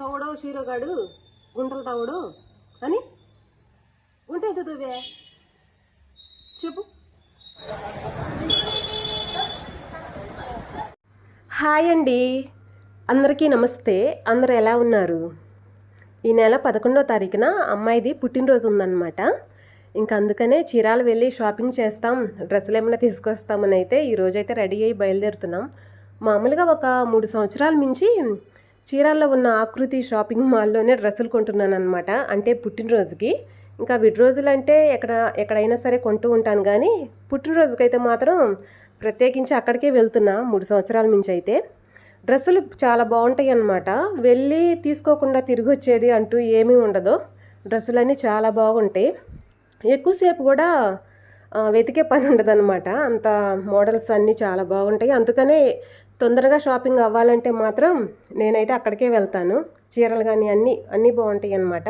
తవ్వడో షీరోగాడు గుంటలు తవ్వడు అని గుంట ఎంత తవ్వే చెప్పు. హాయ్ అండి. అందరికీ నమస్తే. అందరు ఎలా ఉన్నారు? ఈ నెల పదకొండో తారీఖున అమ్మాయిది పుట్టినరోజు ఉందన్నమాట. ఇంకా అందుకనే చీరాలు వెళ్ళి షాపింగ్ చేస్తాం డ్రెస్సులు ఏమైనా తీసుకొస్తామని అయితే ఈరోజైతే రెడీ అయ్యి బయలుదేరుతున్నాం. మామూలుగా ఒక మూడు సంవత్సరాల నుంచి చీరాల్లో ఉన్న ఆకృతి షాపింగ్ మాల్లోనే డ్రెస్సులు కొంటున్నాను అనమాట అంటే పుట్టినరోజుకి. ఇంకా విడి రోజులు అంటే ఎక్కడ ఎక్కడైనా సరే కొంటూ ఉంటాను కానీ పుట్టినరోజుకైతే మాత్రం ప్రత్యేకించి అక్కడికే వెళ్తున్నా మూడు సంవత్సరాల నుంచి అయితే డ్రెస్సులు చాలా బాగుంటాయి అన్నమాట వెళ్ళి తీసుకోకుండా తిరిగి వచ్చేది అంటూ ఏమీ ఉండదు. డ్రెస్సులన్నీ చాలా బాగుంటాయి. ఎక్కువసేపు కూడా వెతికే పని ఉండదన్నమాట. అంత మోడల్స్ అన్నీ చాలా బాగుంటాయి. అందుకనే తొందరగా షాపింగ్ అవ్వాలంటే మాత్రం నేనైతే అక్కడికే వెళ్తాను. చీరలు కానీ అన్నీ అన్నీ బాగుంటాయి అన్నమాట.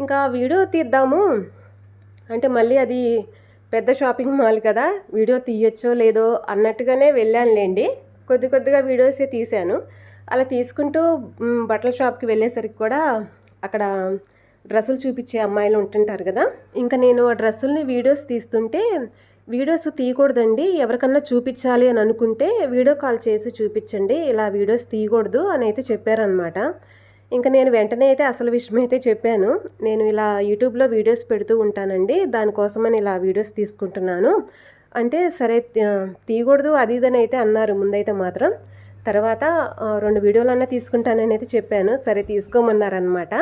ఇంకా వీడియో తీద్దాము. అంటే మళ్ళీ అది పెద్ద షాపింగ్ మాల్ కదా వీడియో తీయొచ్చో లేదో అన్నట్టుగానే వెళ్ళానులేండి. కొద్ది కొద్దిగా వీడియోసే తీశాను. అలా తీసుకుంటూ బట్టల షాప్కి వెళ్ళేసరికి కూడా అక్కడ డ్రెస్సులు చూపించే అమ్మాయిలు ఉంటుంటారు కదా. ఇంకా నేను ఆ డ్రెస్సుల్ని వీడియోస్ తీస్తుంటే వీడియోస్ తీయకూడదండి. ఎవరికన్నా చూపించాలి అని అనుకుంటే వీడియో కాల్ చేసి చూపించండి. ఇలా వీడియోస్ తీయకూడదు అని అయితే చెప్పారనమాట ఇంకా నేను వెంటనే అయితే అసలు విషయం అయితే చెప్పాను. నేను ఇలా యూట్యూబ్లో వీడియోస్ పెడుతూ ఉంటానండి. దానికోసమని ఇలా వీడియోస్ తీసుకుంటున్నాను. అంటే సరే తీయకూడదు అది ఇదని అయితే అన్నారు ముందైతే మాత్రం. తర్వాత రెండు వీడియోలన్నా తీసుకుంటానని అయితే చెప్పాను. సరే తీసుకోమన్నారనమాట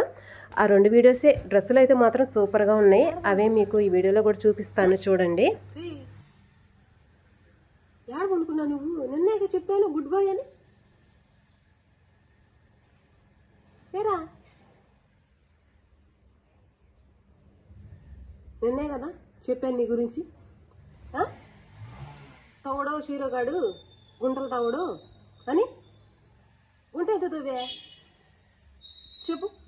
ఆ రెండు వీడియోసే డ్రెస్సులు అయితే మాత్రం సూపర్గా ఉన్నాయి. అవే మీకు ఈ వీడియోలో కూడా చూపిస్తాను చూడండి. యాడ కొనుక్కున్నా నువ్వు? నిన్నే చెప్పాను గుడ్ బాయ్ అని. ఏరా? నిన్నే కదా చెప్పాను నీ గురించి. ఆ? తవ్వడో షీరోగాడు గుంటలు తవ్వడు అని. గుంట ఎంత తవ్వే? చెప్పు.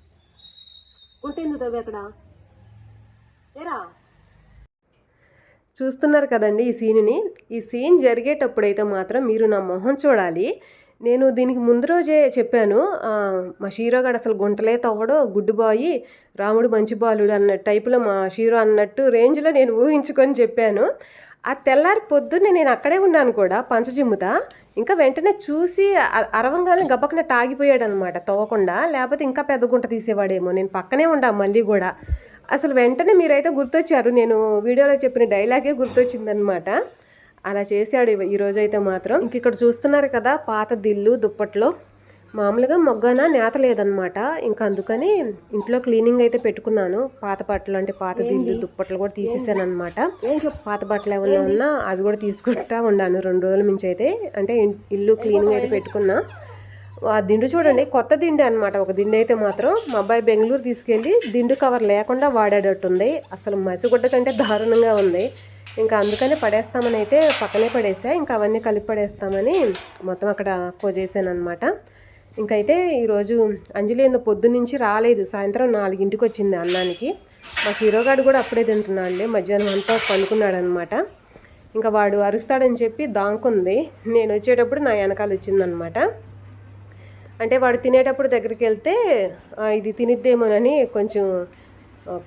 ఉంటుంది తవ్వి అక్కడ? ఏరా? చూస్తున్నారు కదండి ఈ సీన్ని. ఈ సీన్ జరిగేటప్పుడైతే మాత్రం మీరు నా మొహం చూడాలి. నేను దీనికి ముందు రోజే చెప్పాను మా షీరోగాడు అసలు గుంటలే తవ్వడు గుడ్డు బాయి రాముడు మంచి బాలుడు అన్న టైపులో మా షీరో అన్నట్టు రేంజ్లో నేను ఊహించుకొని చెప్పాను. ఆ తెల్లారి పొద్దున్నే నేను అక్కడే ఉన్నాను కూడా పంచజిమ్ముతా ఇంకా వెంటనే చూసి అరవంగానే గబ్బకన తాగిపోయాడు అనమాట తవ్వకుండా. లేకపోతే ఇంకా పెద్ద గుంట తీసేవాడేమో నేను పక్కనే ఉండా మళ్ళీ కూడా. అసలు వెంటనే మీరైతే గుర్తొచ్చారు నేను వీడియోలో చెప్పిన డైలాగే గుర్తొచ్చిందనమాట. అలా చేశాడు ఈరోజు అయితే మాత్రం. ఇంక ఇక్కడ చూస్తున్నారు కదా పాత దిల్లు దుప్పట్లో. మామూలుగా మొగ్గన నేత లేదనమాట ఇంకా అందుకని ఇంట్లో క్లీనింగ్ అయితే పెట్టుకున్నాను. పాత బట్టలు అంటే పాత దిల్లు దుప్పట్లు కూడా తీసేసాను అనమాట పాత బట్టలు ఏమన్నా ఉన్నా అవి కూడా తీసుకుంటా ఉన్నాను రెండు రోజుల నుంచి అయితే. అంటే ఇల్లు క్లీనింగ్ అయితే పెట్టుకున్నా. ఆ దిండు చూడండి కొత్త దిండు అనమాట ఒక దిండు అయితే మాత్రం మా అబ్బాయి బెంగళూరు తీసుకెళ్ళి దిండు కవర్ లేకుండా వాడేటట్టుంది అసలు మసిగుడ్డ కంటే దారుణంగా ఉంది. ఇంకా అందుకనే పడేస్తామని అయితే పక్కనే పడేసా. ఇంకా అవన్నీ కలిపి పడేస్తామని మొత్తం అక్కడ కోజేసాను అనమాట ఇంకైతే ఈరోజు అంజలి ఏందో పొద్దు నుంచి రాలేదు. సాయంత్రం నాలుగింటికి వచ్చింది అన్నానికి. మా హీరోగాడు కూడా అప్పుడే తింటున్నాడులే మధ్యాహ్నం అంతా పనుకున్నాడు అనమాట ఇంకా వాడు అరుస్తాడని చెప్పి దాంకుంది. నేను వచ్చేటప్పుడు నా వెనకాల వచ్చిందనమాట. అంటే వాడు తినేటప్పుడు దగ్గరికి వెళ్తే ఇది తినిద్దేమోనని కొంచెం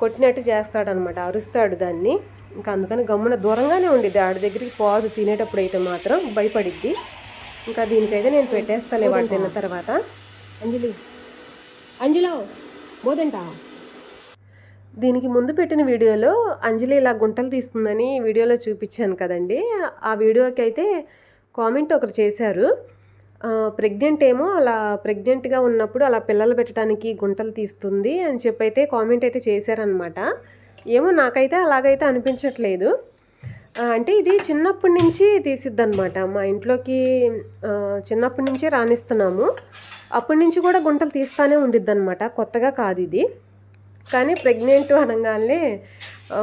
కొట్టినట్టు చేస్తాడనమాట. అరుస్తాడు దాన్ని. ఇంకా అందుకని గమ్మున దూరంగానే ఉండిద్ది. ఆడి దగ్గరికి పోదు. తినేటప్పుడు అయితే మాత్రం భయపడిద్ది. ఇంకా దీనికైతే నేను పెట్టేస్తాలే వాడు తిన్న తర్వాత. అంజలి అంజలో బోదంటా దీనికి ముందు పెట్టిన వీడియోలో అంజలి ఇలా గుంటలు తీస్తుందని వీడియోలో చూపించాను కదండి. ఆ వీడియోకి అయితే కామెంట్ ఒకరు చేశారు. ప్రెగ్నెంట్ ఏమో అలా ప్రెగ్నెంట్గా ఉన్నప్పుడు అలా పిల్లలు పెట్టడానికి గుంటలు తీస్తుంది అని చెప్పి అయితే కామెంట్ అయితే చేశారనమాట ఏమో నాకైతే అలాగైతే అనిపించట్లేదు. అంటే ఇది చిన్నప్పటి నుంచి తీసిద్ది అనమాట మా ఇంట్లోకి చిన్నప్పటి నుంచే రాణిస్తున్నాము. అప్పటి నుంచి కూడా గుంటలు తీస్తానే ఉండిద్ది అనమాట కొత్తగా కాదు ఇది. కానీ ప్రెగ్నెంట్ అనగానే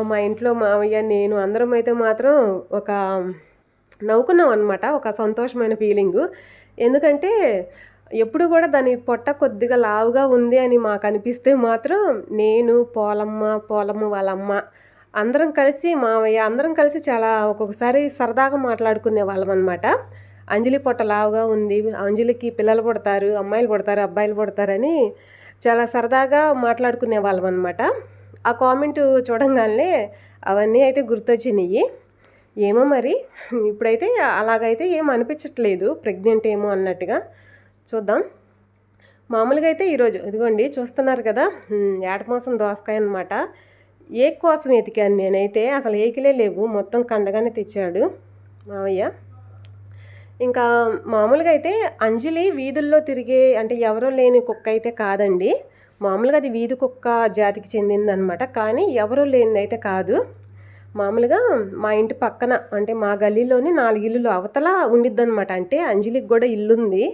మా ఇంట్లో మావయ్య నేను అందరం అయితే మాత్రం ఒక నవ్వుకున్నాం అనమాట ఒక సంతోషమైన ఫీలింగు. ఎందుకంటే ఎప్పుడు కూడా దాని పొట్ట కొద్దిగా లావుగా ఉంది అని మాకు అనిపిస్తే మాత్రం నేను పోలమ్మ పోలమ్మ వాళ్ళమ్మ అందరం కలిసి మావయ్య అందరం కలిసి చాలా ఒక్కొక్కసారి సరదాగా మాట్లాడుకునే వాళ్ళం అనమాట అంజలి పొట్ట లావుగా ఉంది. అంజలికి పిల్లలు పుడతారు అమ్మాయిలు పుడతారు అబ్బాయిలు పుడతారని చాలా సరదాగా మాట్లాడుకునే వాళ్ళం అనమాట ఆ కామెంట్ చూడంగానే అవన్నీ అయితే గుర్తొచ్చినాయి ఏమో మరి ఇప్పుడైతే అలాగైతే ఏం అనిపించట్లేదు ప్రెగ్నెంట్ ఏమో అన్నట్టుగా. చూద్దాం. మామూలుగా అయితే ఈరోజు ఇదిగోండి చూస్తున్నారు కదా ఏటమోసం దోసకాయ అనమాట ఏ కోసం ఎతికాను నేనైతే? అసలు ఏకిలే లేవు. మొత్తం కండగానే తెచ్చాడు మావయ్య. ఇంకా మామూలుగా అయితే అంజలి వీధుల్లో తిరిగే అంటే ఎవరో లేని కుక్క అయితే కాదండి. మామూలుగా అది వీధి కుక్క జాతికి చెందిందనమాట. కానీ ఎవరో లేనిది అయితే కాదు. మామూలుగా మా ఇంటి పక్కన అంటే మా గల్లీలోని నాలుగు ఇల్లులు అవతల ఉండిద్దనమాట. అంటే అంజలికి కూడా ఇల్లుంది.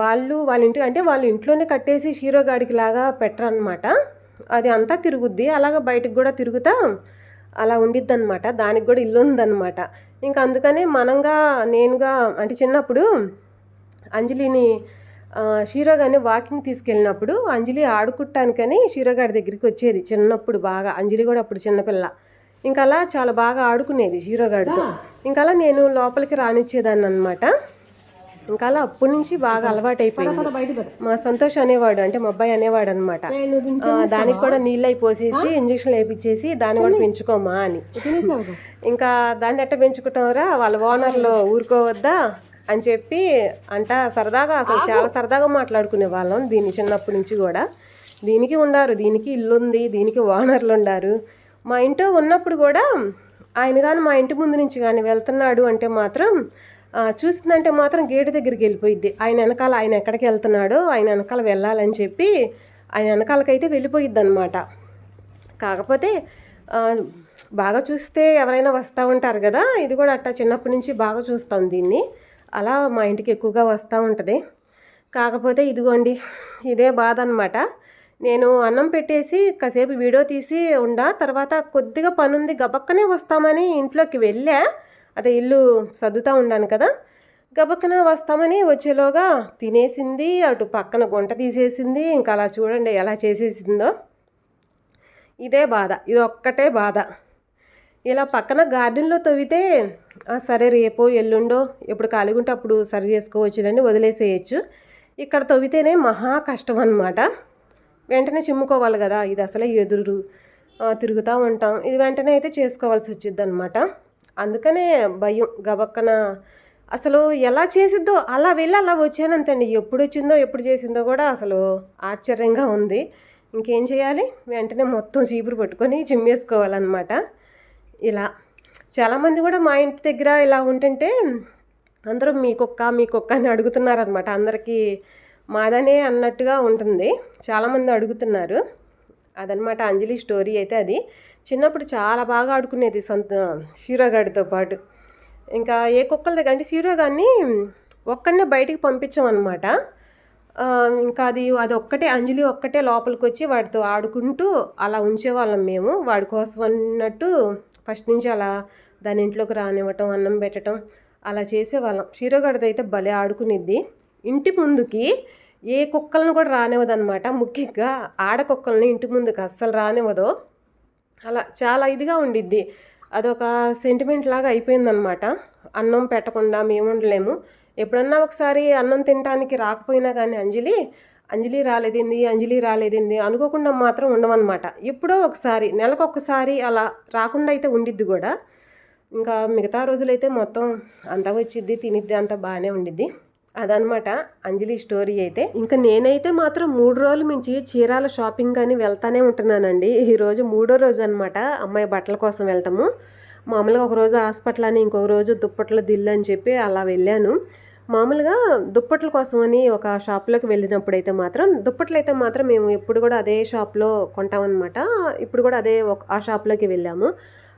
వాళ్ళు వాళ్ళ ఇంటి అంటే వాళ్ళ ఇంట్లోనే కట్టేసి షీరోగాడికి లాగా పెట్టరనమాట. అది అంతా తిరుగుద్ది. అలాగ బయటకు కూడా తిరుగుతా అలా ఉండిద్ది అనమాట దానికి కూడా ఇల్లు ఉందన్నమాట. ఇంకా అందుకనే మనంగా నేనుగా అంటే చిన్నప్పుడు అంజలిని ఆ, షీరో గారిని వాకింగ్ తీసుకెళ్ళినప్పుడు అంజలి ఆడుకుంటానికని షీరో గారి దగ్గరికి వచ్చేది చిన్నప్పుడు బాగా. అంజలి కూడా అప్పుడు చిన్నపిల్ల. ఇంకా అలా చాలా బాగా ఆడుకునేది షీరో గారితో ఇంకా అలా నేను లోపలికి రానిచ్చేదాన్ని అనమాట ఇంకా అలా అప్పటి నుంచి బాగా అలవాటైపోయింది. మా సంతోష్ అనేవాడు అంటే మా అబ్బాయి అనేవాడు అనమాట దానికి కూడా నీళ్ళు అయి పోసేసి ఇంజక్షన్ వేయించేసి దాన్ని కూడా పెంచుకోమా అని. ఇంకా దాన్ని ఎట్ట పెంచుకుంటావురా? వాళ్ళ ఓనర్లో ఊరుకోవద్దా అని చెప్పి అంట సరదాగా అసలు చాలా సరదాగా మాట్లాడుకునే వాళ్ళం దీన్ని చిన్నప్పటి నుంచి కూడా. దీనికి ఉండారు దీనికి ఇల్లు ఉంది దీనికి ఓనర్లు ఉండారు. మా ఇంట్లో ఉన్నప్పుడు కూడా ఆయన కానీ మా ఇంటి ముందు నుంచి కానీ వెళ్తున్నాడు అంటే మాత్రం చూసిందంటే మాత్రం గేటు దగ్గరికి వెళ్ళిపోయిద్ది. ఆయన వెనకాల ఆయన ఎక్కడికి వెళ్తున్నాడో ఆయన వెనకాల వెళ్ళాలని చెప్పి ఆయన వెనకాలకైతే వెళ్ళిపోయిద్ది అనమాట కాకపోతే బాగా చూస్తే ఎవరైనా వస్తూ ఉంటారు కదా ఇది కూడా అట్టా చిన్నప్పటి నుంచి బాగా చూస్తాం దీన్ని. అలా మా ఇంటికి ఎక్కువగా వస్తూ ఉంటుంది. కాకపోతే ఇదిగోండి ఇదే బాధ అనమాట నేను అన్నం పెట్టేసి కాసేపు వీడియో తీసి ఉండా తర్వాత కొద్దిగా పనుంది గబక్కనే వస్తామని ఇంట్లోకి వెళ్ళా. అదే ఇల్లు సర్దుతూ ఉండాను కదా. గబక్కన వస్తామని వచ్చేలోగా తినేసింది అటు పక్కన గుంట తీసేసింది ఇంకా అలా చూడండి ఎలా చేసేసిందో. ఇదే బాధ ఇది ఒక్కటే బాధ. ఇలా పక్కన గార్డెన్లో తవ్వితే సరే రేపో ఎల్లుండో ఎప్పుడు ఖాళీగా ఉంటే అప్పుడు సరి చేసుకోవచ్చులని వదిలేసేయచ్చు. ఇక్కడ తవ్వితేనే మహా కష్టం అనమాట వెంటనే చిమ్ముకోవాలి కదా ఇది అసలే ఎదురు తిరుగుతూ ఉంటాం. ఇది వెంటనే అయితే చేసుకోవాల్సి వచ్చింది అనమాట అందుకనే భయం గబక్కన. అసలు ఎలా చేసిద్దో అలా వెళ్ళి అలా వచ్చానంతండి ఎప్పుడు వచ్చిందో ఎప్పుడు చేసిందో కూడా అసలు ఆశ్చర్యంగా ఉంది. ఇంకేం చేయాలి? వెంటనే మొత్తం చీపురు పట్టుకొని చిమ్మేసుకోవాలన్నమాట ఇలా. చాలామంది కూడా మా ఇంటి దగ్గర ఇలా ఉంటుంటే అందరూ మీ కుక్క మీ కుక్క అని అడుగుతున్నారనమాట అందరికీ మాదనే అన్నట్టుగా ఉంటుంది. చాలామంది అడుగుతున్నారు. అదనమాట అంజలి స్టోరీ అయితే అది. చిన్నప్పుడు చాలా బాగా ఆడుకునేది సొంత షీరోగాడితో పాటు. ఇంకా ఏ కుక్కల దగ్గర అంటే షీరోగాన్ని ఒక్కడనే బయటికి పంపించామన్నమాట. ఇంకా అది అది ఒక్కటే అంజలి ఒక్కటే లోపలికి వచ్చి వాడితో ఆడుకుంటూ అలా ఉంచేవాళ్ళం మేము. వాడి కోసం అన్నట్టు ఫస్ట్ నుంచి అలా దాని ఇంట్లోకి రానివ్వటం అన్నం పెట్టడం అలా చేసేవాళ్ళం. షీరోగడతో అయితే భలే ఆడుకునేది. ఇంటి ముందుకి ఏ కుక్కలను కూడా రానివ్వదనమాట ముఖ్యంగా ఆడ కుక్కల్ని ఇంటి ముందుకు అస్సలు రానివ్వదు. అలా చాలా ఇదిగా ఉండిద్ది. అదొక సెంటిమెంట్ లాగా అయిపోయిందనమాట. అన్నం పెట్టకుండా మేము ఉండలేము. ఎప్పుడన్నా ఒకసారి అన్నం తినడానికి రాకపోయినా కానీ అంజలి అంజలి రాలేదింది అంజలి రాలేదింది అనుకోకుండా మాత్రం ఉండమన్నమాట ఎప్పుడో ఒకసారి నెలకొకసారి అలా రాకుండా అయితే ఉండిద్ది కూడా. ఇంకా మిగతా రోజులైతే మొత్తం అంతా వచ్చిద్ది తినిద్ది అంతా బాగానే ఉండిద్ది. అదనమాట అంజలి స్టోరీ అయితే. ఇంకా నేనైతే మాత్రం మూడు రోజులు మించి చీరాల షాపింగ్ అని వెళ్తానే ఉంటున్నానండి. ఈరోజు మూడో రోజు అనమాట అమ్మాయి బట్టల కోసం వెళ్ళటము. మామూలుగా ఒక రోజు హాస్పిటల్ అని ఇంకొక రోజు దుప్పట్ల దిల్లు అని చెప్పి అలా వెళ్ళాను. మామూలుగా దుప్పట్ల కోసం అని ఒక షాప్లోకి వెళ్ళినప్పుడు అయితే మాత్రం దుప్పట్లు అయితే మాత్రం మేము ఎప్పుడు కూడా అదే షాప్లో కొంటామన్నమాట ఇప్పుడు కూడా అదే ఒక ఆ షాప్లోకి వెళ్ళాము.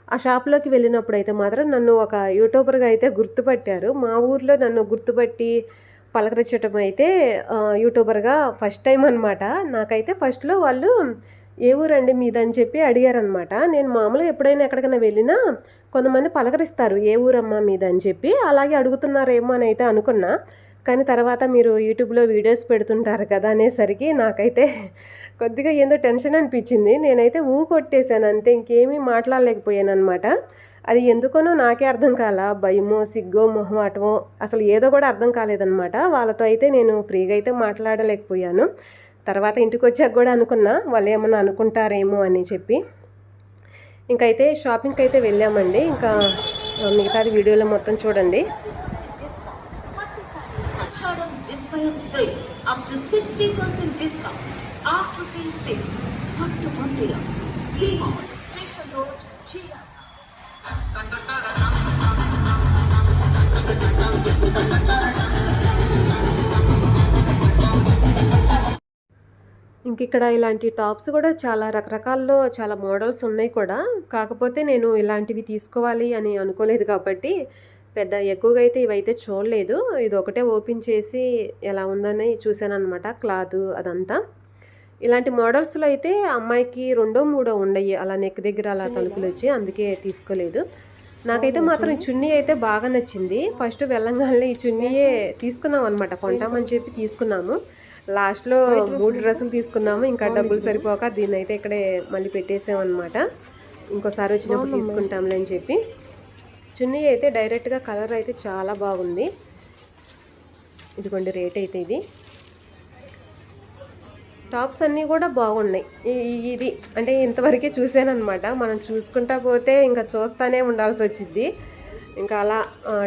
ఆ షాప్లోకి వెళ్ళినప్పుడు అయితే మాత్రం నన్ను ఒక యూట్యూబర్గా అయితే గుర్తుపట్టారు. మా ఊర్లో నన్ను గుర్తుపట్టి పలకరించడం అయితే యూట్యూబర్గా ఫస్ట్ టైం అనమాట నాకైతే ఫస్ట్లో వాళ్ళు ఏ ఊరండి మీదని చెప్పి అడిగారనమాట నేను మామూలుగా ఎప్పుడైనా ఎక్కడికైనా వెళ్ళినా కొంతమంది పలకరిస్తారు ఏ ఊరమ్మా మీదని చెప్పి. అలాగే అడుగుతున్నారేమో అని అయితే అనుకున్నా. కానీ తర్వాత మీరు యూట్యూబ్లో వీడియోస్ పెడుతుంటారు కదా అనేసరికి నాకైతే కొద్దిగా ఏందో టెన్షన్ అనిపించింది. నేనైతే ఊ కొట్టేశాను అంతే ఇంకేమీ మాట్లాడలేకపోయాను అనమాట అది ఎందుకనో నాకే అర్థం కాల. భయమో సిగ్గో మొహమాటమో అసలు ఏదో కూడా అర్థం కాలేదన్నమాట. వాళ్ళతో అయితే నేను ఫ్రీగా అయితే మాట్లాడలేకపోయాను. తర్వాత ఇంటికి వచ్చాక కూడా అనుకున్నా వాళ్ళు ఏమన్నా అనుకుంటారేమో అని చెప్పి. ఇంకైతే షాపింగ్కి అయితే వెళ్ళామండి. ఇంకా మిగతాది వీడియోలో మొత్తం చూడండి. ఆషాఢం విస్మయం sale up to sixty percent discount ఇంక ఇక్కడ ఇలాంటి టాప్స్ కూడా చాలా రకరకాల్లో చాలా మోడల్స్ ఉన్నాయి కూడా. కాకపోతే నేను ఇలాంటివి తీసుకోవాలి అని అనుకోలేదు కాబట్టి పెద్ద ఎక్కువగా అయితే ఇవైతే చూడలేదు. ఇది ఒకటే ఓపెన్ చేసి ఎలా ఉందని చూశానమాట అనమాట క్లాత్ అదంతా. ఇలాంటి మోడల్స్లో అయితే అమ్మాయికి రెండో మూడో ఉండయి అలా నెక్ దగ్గర అలా తలుపులు వచ్చి అందుకే తీసుకోలేదు. నాకైతే మాత్రం ఈ చున్నీ అయితే బాగా నచ్చింది. ఫస్ట్ వెళ్ళంగానే ఈ చున్నీయే తీసుకున్నాం అనమాట కొంటామని చెప్పి తీసుకున్నాము. లాస్ట్లో మూడు డ్రెస్సులు తీసుకున్నాము. ఇంకా డబ్బులు సరిపోక దీన్ని అయితే ఇక్కడే మళ్ళీ పెట్టేసాం అనమాట ఇంకోసారి వచ్చినప్పుడు తీసుకుంటాంలే అని చెప్పి. చున్నీ అయితే డైరెక్ట్గా కలర్ అయితే చాలా బాగుంది. ఇదిగోండి రేట్ అయితే ఇది. టాప్స్ అన్నీ కూడా బాగున్నాయి. ఇది అంటే ఇంతవరకే చూశాను అనమాట మనం చూసుకుంటా పోతే ఇంకా చూస్తానే ఉండాల్సి వచ్చింది ఇంకా అలా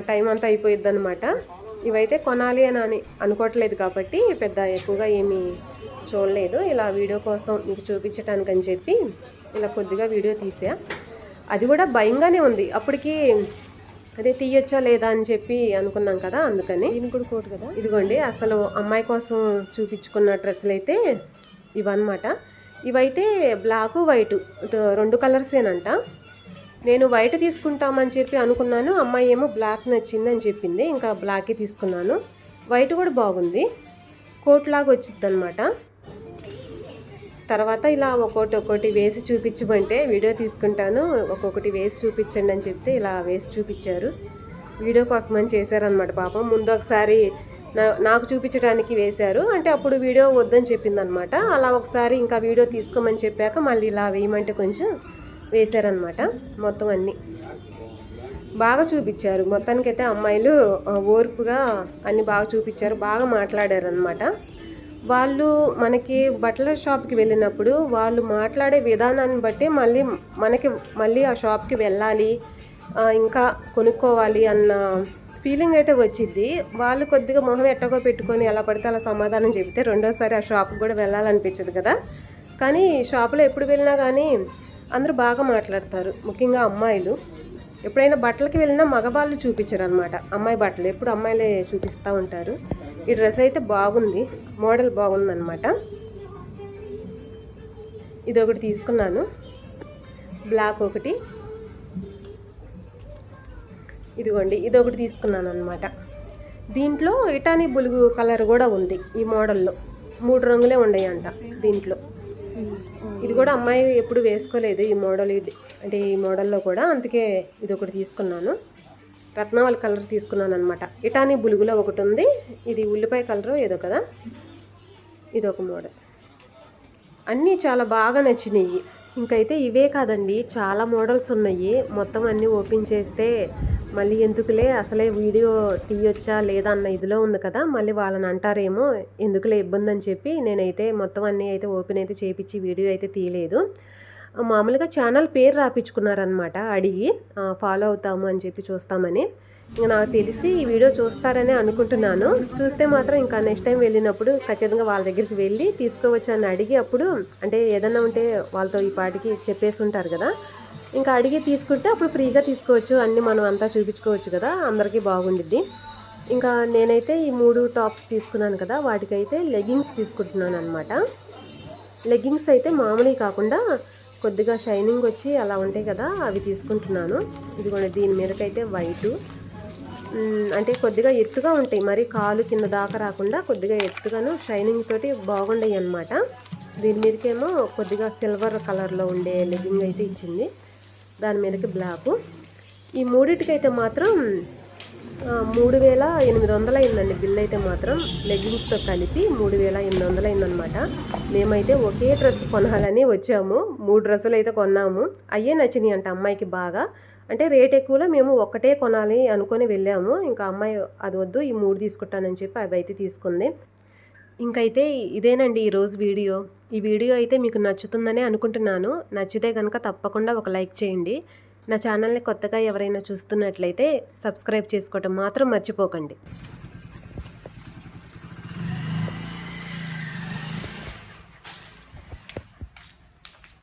టైం అంతా అయిపోయిద్ది అనమాట ఇవైతే కొనాలి అని అని అనుకోవట్లేదు కాబట్టి పెద్ద ఎక్కువగా ఏమీ చూడలేదు. ఇలా వీడియో కోసం మీకు చూపించటానికి అని చెప్పి ఇలా కొద్దిగా వీడియో తీసా. అది కూడా భయంగానే ఉంది. అప్పటికి అదే తీయొచ్చా లేదా అని చెప్పి అనుకున్నాం కదా అందుకని. కూడా కోట్ కదా? ఇదిగోండి అసలు అమ్మాయి కోసం చూపించుకున్న డ్రెస్సులు అయితే ఇవన్నమాట. ఇవైతే బ్లాక్ వైట్ రెండు కలర్సేనంట నేను వైట్ తీసుకుంటామని చెప్పి అనుకున్నాను అమ్మాయి ఏమో బ్లాక్ నచ్చింది అని చెప్పింది ఇంకా బ్లాకే తీసుకున్నాను. వైట్ కూడా బాగుంది కోట్ లాగా వచ్చింది అనమాట తర్వాత ఇలా ఒక్కోటి ఒక్కోటి వేసి చూపించమంటే వీడియో తీసుకుంటాను. ఒక్కొక్కటి వేసి చూపించండి అని చెప్తే ఇలా వేసి చూపించారు. వీడియో కోసం అని చేశారనమాట పాపం. ముందు ఒకసారి నా- నాకు చూపించడానికి వేశారు. అంటే అప్పుడు వీడియో వద్దని చెప్పిందనమాట అలా ఒకసారి ఇంకా వీడియో తీసుకోమని చెప్పాక మళ్ళీ ఇలా వేయమంటే కొంచెం వేశారనమాట మొత్తం అన్నీ. బాగా చూపించారు. మొత్తానికైతే అమ్మాయిలు ఓర్పుగా అన్నీ బాగా చూపించారు. బాగా మాట్లాడారు అనమాట వాళ్ళు మనకి బట్టల షాప్కి వెళ్ళినప్పుడు వాళ్ళు మాట్లాడే విధానాన్ని బట్టి మళ్ళీ మనకి మళ్ళీ ఆ షాప్కి వెళ్ళాలి ఇంకా కొనుక్కోవాలి అన్న ఫీలింగ్ అయితే వచ్చింది వాళ్ళు కొద్దిగా మొహం ఎట్టగో పెట్టుకొని ఎలా పడితే అలా సమాధానం చెబితే రెండోసారి ఆ షాప్కి కూడా వెళ్ళాలనిపించదు కదా. కానీ షాపులో ఎప్పుడు వెళ్ళినా కానీ అందరూ బాగా మాట్లాడతారు ముఖ్యంగా అమ్మాయిలు. ఎప్పుడైనా బట్టలకి వెళ్ళినా మగవాళ్ళు చూపించరు అనమాట అమ్మాయి బట్టలు ఎప్పుడు అమ్మాయిలే చూపిస్తూ ఉంటారు. ఈ డ్రెస్ అయితే బాగుంది. మోడల్ బాగుందనమాట ఇది ఒకటి తీసుకున్నాను. బ్లాక్ ఒకటి. ఇదిగోండి ఇది ఒకటి తీసుకున్నాను అనమాట దీంట్లో ఇటానీ బులుగు కలర్ కూడా ఉంది ఈ మోడల్లో. మూడు రంగులే ఉన్నాయంట దీంట్లో. ఇది కూడా అమ్మాయి ఎప్పుడు వేసుకోలేదు ఈ మోడల్ అంటే ఈ మోడల్లో కూడా అందుకే ఇది ఒకటి తీసుకున్నాను. రత్నావళి కలర్ తీసుకున్నాను అనమాట ఇటానీ బులుగులో ఒకటి ఉంది ఇది ఉల్లిపాయ కలరు ఏదో కదా? ఇది ఒక మోడల్. అన్నీ చాలా బాగా నచ్చినాయి. ఇంకైతే ఇవే కాదండి. చాలా మోడల్స్ ఉన్నాయి. మొత్తం అన్నీ ఓపెన్ చేస్తే మళ్ళీ ఎందుకులే అసలే వీడియో తీయొచ్చా లేదా అన్న ఇదిలో ఉంది కదా? మళ్ళీ వాళ్ళని అంటారేమో ఎందుకులే ఇబ్బంది అని చెప్పి నేనైతే మొత్తం అన్నీ అయితే ఓపెన్ అయితే చేపించి వీడియో అయితే తీయలేదు. మామూలుగా ఛానల్ పేరు రాపించుకున్నారనమాట అడిగి ఫాలో అవుతాము అని చెప్పి చూస్తామని. ఇంకా నాకు తెలిసి ఈ వీడియో చూస్తారని అనుకుంటున్నాను. చూస్తే మాత్రం ఇంకా నెక్స్ట్ టైం వెళ్ళినప్పుడు ఖచ్చితంగా వాళ్ళ దగ్గరికి వెళ్ళి తీసుకోవచ్చు అని అడిగి అప్పుడు అంటే ఏదన్నా ఉంటే వాళ్ళతో ఈ పాటికి చెప్పేసి ఉంటారు కదా. ఇంకా అడిగి తీసుకుంటే అప్పుడు ఫ్రీగా తీసుకోవచ్చు. అన్నీ మనం అంతా చూపించుకోవచ్చు కదా. అందరికీ బాగుండిద్ది. ఇంకా నేనైతే ఈ మూడు టాప్స్ తీసుకున్నాను కదా. వాటికైతే లెగ్గింగ్స్ తీసుకుంటున్నాను అనమాట లెగ్గింగ్స్ అయితే మామూలు కాకుండా కొద్దిగా షైనింగ్ వచ్చి అలా ఉంటాయి కదా అవి తీసుకుంటున్నాను. ఇదిగోండి దీని మీదకైతే వైటు. అంటే కొద్దిగా ఎత్తుగా ఉంటాయి. మరి కాలు కింద దాకా రాకుండా కొద్దిగా ఎత్తుగాను షైనింగ్ తోటి బాగుండయి అన్నమాట. దీని మీదకేమో కొద్దిగా సిల్వర్ కలర్లో ఉండే లెగ్గింగ్ అయితే ఇచ్చింది. దాని మీదకి బ్లాకు. ఈ మూడిటికైతే మాత్రం మూడు వేల ఎనిమిది వందలు అయిందండి బిల్ అయితే మాత్రం. లెగ్గింగ్స్తో కలిపి మూడు వేల ఎనిమిది వందలు అయిందనమాట మేమైతే ఒకే డ్రెస్ కొనాలని వచ్చాము. మూడు డ్రెస్సులు అయితే కొన్నాము. అయ్యే నచ్చినాయి అంట అమ్మాయికి బాగా. అంటే రేట్ ఎక్కువలో మేము ఒక్కటే కొనాలి అనుకొని వెళ్ళాము. ఇంకా అమ్మాయి అది వద్దు ఈ మూడు తీసుకుంటానని చెప్పి అవి అయితే తీసుకుంది. ఇంకైతే ఇదేనండి ఈరోజు వీడియో. ఈ వీడియో అయితే మీకు నచ్చుతుందనే అనుకుంటున్నాను. నచ్చితే కనుక తప్పకుండా ఒక లైక్ చేయండి. నా ఛానల్ని కొత్తగా ఎవరైనా చూస్తున్నట్లయితే సబ్స్క్రైబ్ చేసుకోవటం మాత్రం మర్చిపోకండి.